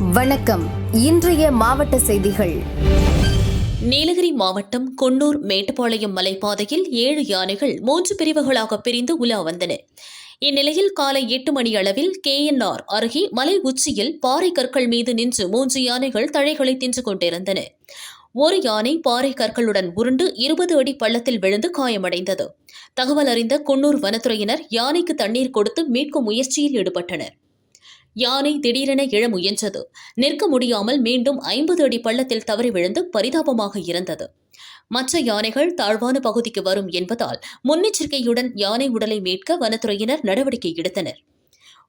வணக்கம். இன்றைய மாவட்ட செய்திகள். நீலகிரி மாவட்டம் கொன்னூர் மேட்டுப்பாளையம் மலைப்பாதையில் ஏழு யானைகள் மூன்று பிரிவுகளாக பிரிந்து உலா வந்தன. இந்நிலையில் காலை எட்டு மணி அளவில் கேஎன்ஆர் அருகே மலை உச்சியில் பாறை கற்கள் மீது நின்று மூன்று யானைகள் தழைகளை தின்று கொண்டிருந்தன. ஒரு யானை பாறை கற்களுடன் உருண்டு இருபது அடி பள்ளத்தில் விழுந்து காயமடைந்தது. தகவல் அறிந்த குன்னூர் வனத்துறையினர் யானைக்கு தண்ணீர் கொடுத்து மீட்கும் முயற்சியில் ஈடுபட்டனர். யானை திடீரென எழ முயன்றது. நிற்க முடியாமல் மீண்டும் ஐம்பது அடி பள்ளத்தில் தவறி விழுந்து பரிதாபமாக இருந்தது மற்ற யானைகள் தாழ்வான பகுதிக்கு வரும் என்பதால் முன்னெச்சரிக்கையுடன் யானை உடலை மீட்க வனத்துறையினர் நடவடிக்கை எடுத்தனர்.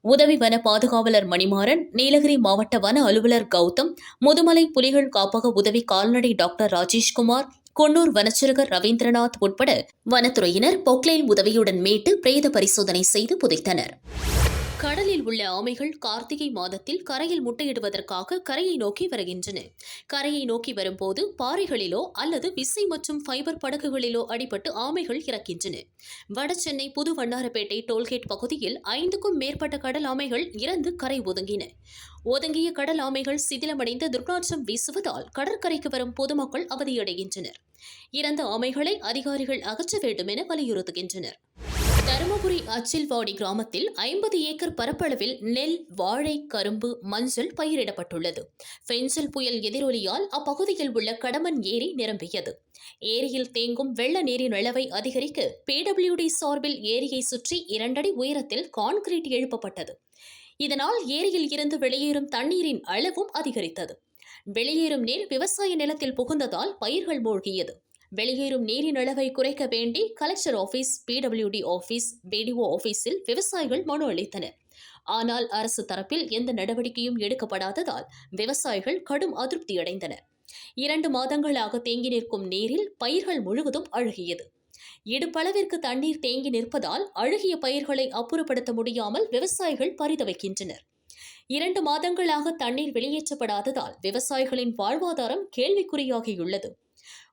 உதவி வன பாதுகாவலர் மணிமாறன் நீலகிரி மாவட்ட வன அலுவலர் கௌதம் முதுமலை புலிகள் காப்பக உதவி கால்நடை டாக்டர் ராஜேஷ்குமார் கொன்னூர் வனச்சரகர் ரவீந்திரநாத் உட்பட வனத்துறையினர் பொக்லைன் உதவியுடன் மீட்டு பிரேத பரிசோதனை செய்து புதைத்தனர். கடலில் உள்ள ஆமைகள் கார்த்திகை மாதத்தில் கரையில் முட்டையிடுவதற்காக கரையை நோக்கி வருகின்றன. கரையை நோக்கி வரும்போது பாறைகளிலோ அல்லது விசை மற்றும் ஃபைபர் படகுகளிலோ அடிபட்டு ஆமைகள் இறக்கின்றன. வடசென்னை புது வண்ணாரப்பேட்டை டோல்கேட் பகுதியில் ஐந்துக்கும் மேற்பட்ட கடல் ஆமைகள் இறந்து கரை ஒதுங்கின. ஒதுங்கிய கடல் ஆமைகள் சிதிலமடைந்து துர்நாற்றம் வீசுவதால் கடற்கரைக்கு வரும் பொதுமக்கள் அவதியடைகின்றனர். இறந்த ஆமைகளை அதிகாரிகள் அகற்ற வேண்டும் என வலியுறுத்துகின்றனர். தருமபுரி அச்சில்வாடி கிராமத்தில் ஐம்பது ஏக்கர் பரப்பளவில் நெல் வாழை கரும்பு மஞ்சள் பயிரிடப்பட்டுள்ளது. பென்சில் புயல் எதிரொலியால் அப்பகுதியில் உள்ள கடமன் ஏரி நிரம்பியது. ஏரியில் தேங்கும் வெள்ள நீரின் அளவை அதிகரிக்க பிடபிள்யூடி சார்பில் ஏரியை சுற்றி இரண்டடி உயரத்தில் கான்கிரீட் எழுப்பப்பட்டது. இதனால் ஏரியில் இருந்து வெளியேறும் தண்ணீரின் அளவும் அதிகரித்தது. வெளியேறும் நீர் விவசாய நிலத்தில் புகுந்ததால் பயிர்கள் மூழ்கியது. வெளியேறும் நீரின் அளவை குறைக்க வேண்டி collector office PWD office BDO ஆபீஸில் விவசாயிகள் மனு அளித்தனர். ஆனால் அரசு தரப்பில் எந்த நடவடிக்கையும் எடுக்கப்படாததால் விவசாயிகள் கடும் அதிருப்தி அடைந்தனர். இரண்டு மாதங்களாக தேங்கி நிற்கும் நீரில் பயிர்கள் முழுவதும் அழுகியது. இடுப்பளவிற்கு தண்ணீர் தேங்கி நிற்பதால் அழுகிய பயிர்களை அப்புறப்படுத்த முடியாமல் விவசாயிகள் பரிதவிக்கின்றனர். இரண்டு மாதங்களாக தண்ணீர் வெளியேற்றப்படாததால் விவசாயிகளின் வாழ்வாதாரம் கேள்விக்குறியாகியுள்ளது.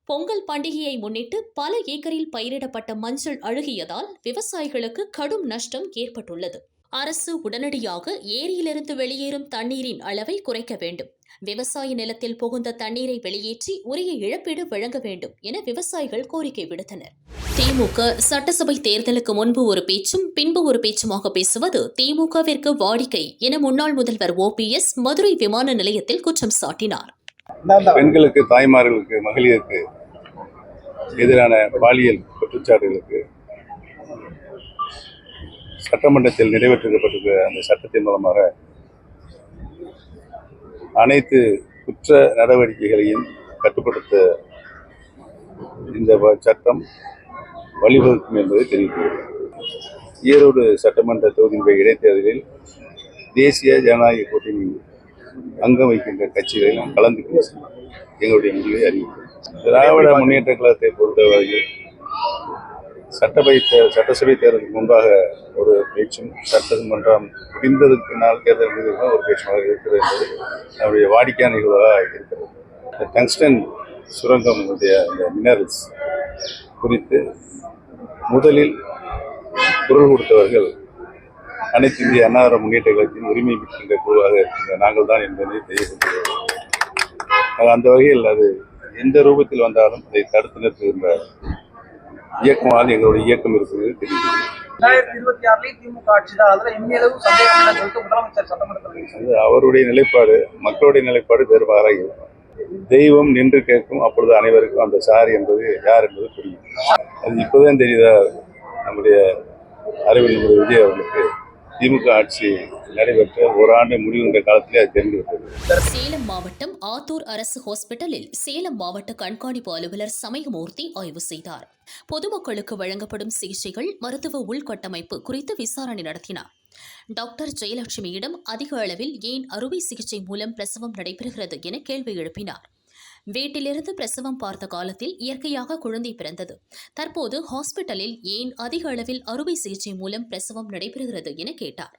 பொங்கல் பண்டிகையை முன்னிட்டு பல ஏக்கரில் பயிரிடப்பட்ட மஞ்சள் அழுகியதால் விவசாயிகளுக்கு கடும் நஷ்டம் ஏற்பட்டுள்ளது. அரசு உடனடியாக ஏரியிலிருந்து வெளியேறும் தண்ணீரின் அளவை குறைக்க வேண்டும். விவசாய நிலத்தில் புகுந்த தண்ணீரை வெளியேற்றி உரிய இழப்பீடு வழங்க வேண்டும் என விவசாயிகள் கோரிக்கை விடுத்தனர். திமுக சட்டசபை தேர்தலுக்கு முன்பு ஒரு பேச்சும் பின்பு ஒரு பேச்சுமாக பேசுவது திமுகவிற்கு வாடிக்கை என முன்னாள் முதல்வர் ஓபிஎஸ் மதுரை விமான நிலையத்தில் குற்றம் சாட்டினார். பெண்களுக்கு தாய்மார்களுக்கு மகளிருக்கு எதிரான பாலியல் குற்றச்சாட்டுகளுக்கு சட்டமன்றத்தில் நிறைவேற்றப்பட்டிருக்கிற அந்த சட்டத்தின் மூலமாக அனைத்து குற்ற நடவடிக்கைகளையும் கட்டுப்படுத்த இந்த வ- சட்டம் வழிவகுக்கும் என்பதை தெரிவிக்கிறது ஈரோடு சட்டமன்ற தொகுதியினுடைய இடைத்தேர்தலில் தேசிய ஜனநாயக கூட்டணி அங்கம் வைக்கின்ற கட்சிகளில் நாம் கலந்து பேசி எங்களுடைய முடிவை அறிவிக்கிறோம். திராவிட முன்னேற்ற கழகத்தை பொறுத்தவரையில் சட்டசபை தே- சட்டசபை தேர்தலுக்கு முன்பாக ஒரு பேச்சும் சட்டமன்றம் முடிந்ததுக்கு பின்னால் தேர்தல் முடிந்ததுக்கு ஒரு பேச்சுமாக இருக்கிறது என்பது நம்முடைய வாடிக்கையான நிகழ்வாக இருக்கிறது. இந்த டங்ஸ்டன் சுரங்கம் இந்த மினரல்ஸ் குறித்து முதலில் குரல் கொடுத்தவர்கள் அனைத்து இந்திய அன்னார முன்னேற்ற கழகத்தின் உரிமை மிக்கின்ற குழுவாக இருக்கின்ற நாங்கள் தான் என்பதை ஆக அந்த வகையில் அது எந்த ரூபத்தில் வந்தாலும் அதை தடுத்து நிறுத்துகின்ற இயக்கமாக எங்களுடைய இயக்கம் இருக்கிறது அது அவருடைய நிலைப்பாடு மக்களுடைய நிலைப்பாடு வேறுபாடாக இருக்கும். தெய்வம் நின்று கேட்கும் அப்பொழுது அனைவருக்கும் அந்த சாரி என்பது யார் என்பது புரியும். அது இப்போதான் தெரியுதா? நம்முடைய அறிவியல் விஜய் அவர்களுக்கு திமுக ஆட்சி நடைபெற்ற ஒரு ஆண்டு முடிவுன்ற காலத்திலே அது தெரிந்துவிட்டது சேலம் மாவட்டம் ஆத்தூர் அரசு ஹாஸ்பிட்டலில் சேலம் மாவட்ட கண்காணிப்பு அலுவலர் சமயமூர்த்தி ஆய்வு செய்தார். பொதுமக்களுக்கு வழங்கப்படும் சிகிச்சைகள் மருத்துவ உள்கட்டமைப்பு குறித்து விசாரணை நடத்தினார். டாக்டர் ஜெயலட்சுமியிடம் அதிக அளவில் ஏன் அறுவை சிகிச்சை மூலம் பிரசவம் நடைபெறுகிறது என கேள்வி எழுப்பினார். வீட்டிலிருந்து பிரசவம் பார்த்த காலத்தில் இயற்கையாக குழந்தை பிறந்தது. தற்போது ஹாஸ்பிட்டலில் ஏன் அதிக அளவில் அறுவை சிகிச்சை மூலம் பிரசவம் நடைபெறுகிறது என கேட்டார்.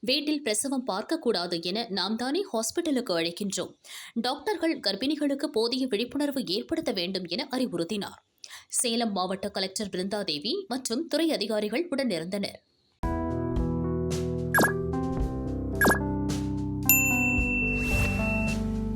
வீட்டில் பிரசவம் பார்க்கக்கூடாது என நாம் தானே ஹாஸ்பிட்டலுக்கு அழைக்கின்றோம். டாக்டர்கள் கர்ப்பிணிகளுக்கு போதிய விழிப்புணர்வு ஏற்படுத்த வேண்டும் என அறிவுறுத்தினார். சேலம் மாவட்ட கலெக்டர் பிருந்தாதேவி மற்றும் துறை அதிகாரிகள் உடனிருந்தனர்.